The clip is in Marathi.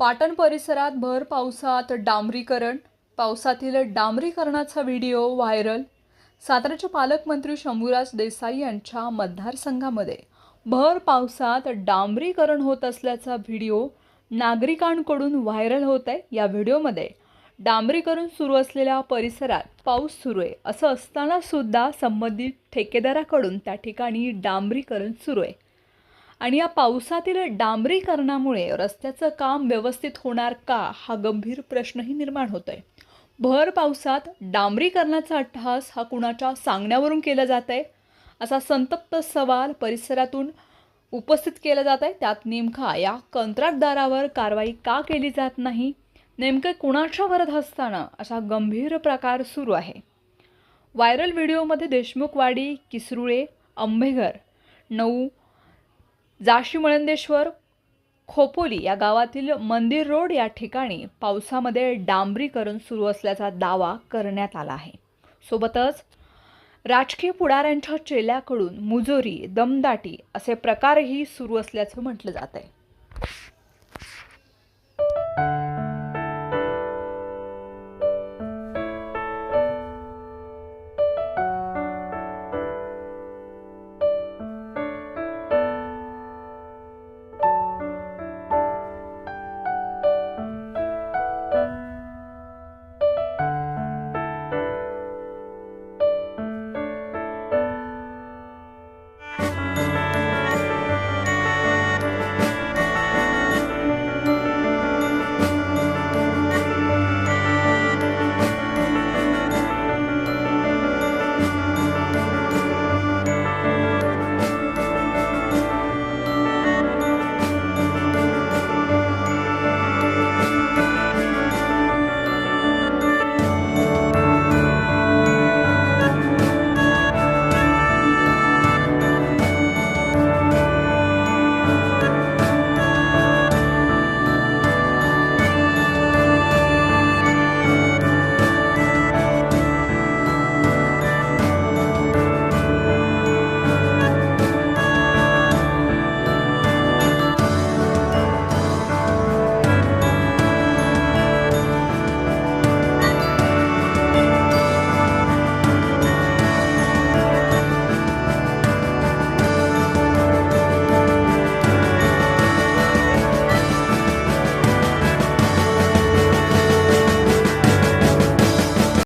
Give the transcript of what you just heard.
पाटण परिसरात भर पावसात डांबरीकरण. पावसातील डांबरीकरणाचा व्हिडिओ व्हायरल. साताऱ्याचे पालकमंत्री शंभूराज देसाई यांच्या मतदारसंघामध्ये भर पावसात डांबरीकरण होत असल्याचा व्हिडिओ नागरिकांकडून व्हायरल होत आहे या व्हिडिओमध्ये डांबरीकरण सुरू असलेल्या परिसरात पाऊस सुरू आहे. असं असतानासुद्धा संबंधित ठेकेदाराकडून त्या ठिकाणी डांबरीकरण सुरू आहे. आणि या पावसातील डांबरीकरणामुळे रस्त्याचं काम व्यवस्थित होणार का हा गंभीर प्रश्नही निर्माण होतोय. भर पावसात डांबरीकरणाचा अट्टहास हा कुणाच्या सांगण्यावरून केला जात आहे असा संतप्त सवाल परिसरातून उपस्थित केला जात आहे त्यात नेमका या कंत्राटदारावर कारवाई का केली जात नाही? नेमके कुणाच्या वरद असताना असा गंभीर प्रकार सुरू आहे? व्हायरल व्हिडिओमध्ये देशमुखवाडी किसरुळे आंबेघर नऊ जाशी मळंदेश्वर खोपोली या गावातील मंदिर रोड या ठिकाणी पावसामध्ये डांबरीकरण सुरू असल्याचा दावा करण्यात आला आहे. सोबतच राजकीय पुढाऱ्यांच्या चेल्याकडून मुजोरी दमदाटी असे प्रकारही सुरू असल्याचं म्हटलं जात आहे